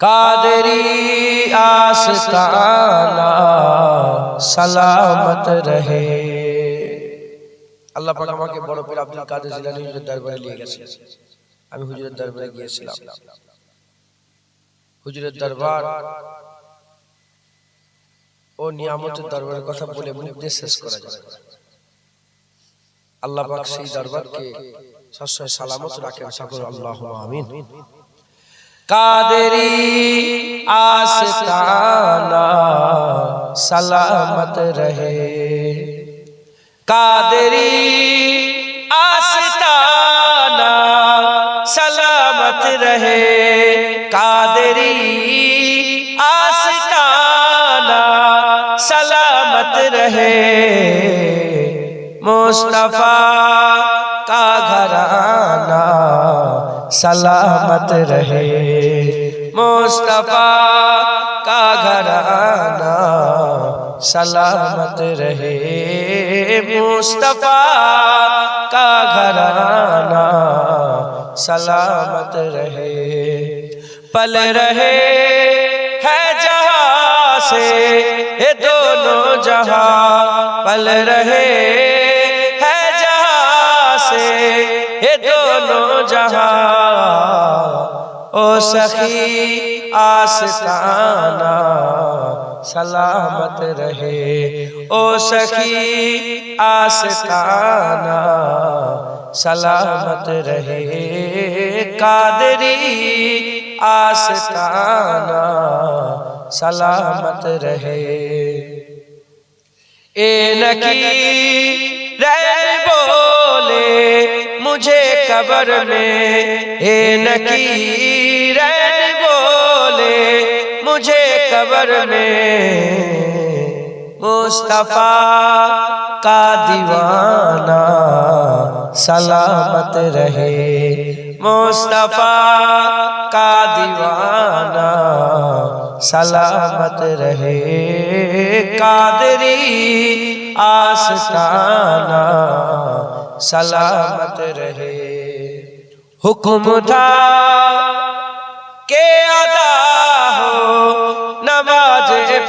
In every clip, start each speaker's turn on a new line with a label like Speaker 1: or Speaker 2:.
Speaker 1: قادری آستانہ سلامت رہے আল্লাহ পাক আমাকে বড় পীর আব্দুল কাদের জিলানী হুজুরের দরবারে নিয়ে গেছে। আমি হুজুরের দরবারে গিয়েছিলাম। হুজুরের দরবার, ও নিয়ামতের দরবারের কথা বলে মুখ দিয়ে শেষ করা যায়। আল্লাহ পাক সেই দরবারকে সবসময় সালামত রাখেন সকল আল্লাহ আমিন। قادری آستانہ سلامت رہے۔ قادری آستانہ سلامت رہے۔ قادری آستانہ سلامت رہے۔ مصطفیٰ کا گھران سلامت رہے۔ مصطفیٰ کا گھرانہ سلامت رہے۔ مصطفیٰ کا گھرانہ سلامت رہے۔ پل رہے ہے جہاں سے دونوں جہاں۔ پل رہے ہے جہاں سے دونوں جہاں۔ او سخی آستانہ سلامت رہے۔ او سخی آستانہ سلامت رہے۔ قادری آستانہ سلامت رہے۔ اے نکی رہے بولے، مجھے قبر میں، اے نکی خیبر میں مصطفیٰ کا دیوانہ سلامت رہے۔ مصطفیٰ کا دیوانہ سلامت رہے۔ قادری آستانہ سلامت رہے۔ حکم تھا کہ ادا ہو، نہ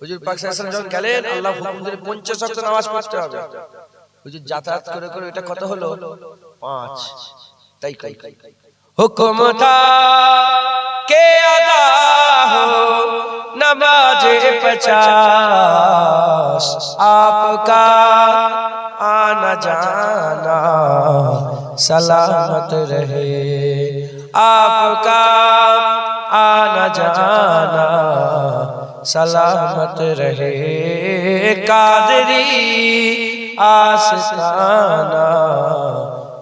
Speaker 1: হুজুর পাক সাহেব যখন গেলেন আল্লাহ হুকুম দিলেন 50 ওয়াক্ত নামাজ পড়তে হবে। হুজুর যাতায়াত করে করে এটা কত হলো? তাই کے ادا ہو نماز پچاس آپ کا آنا جانا سلامت رہے آپ کا آنا جانا سلامت رہے قادری آستانہ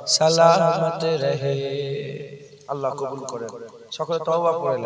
Speaker 1: سلامت رہے اللہ قبول کرے সকলে তওবা পড়ে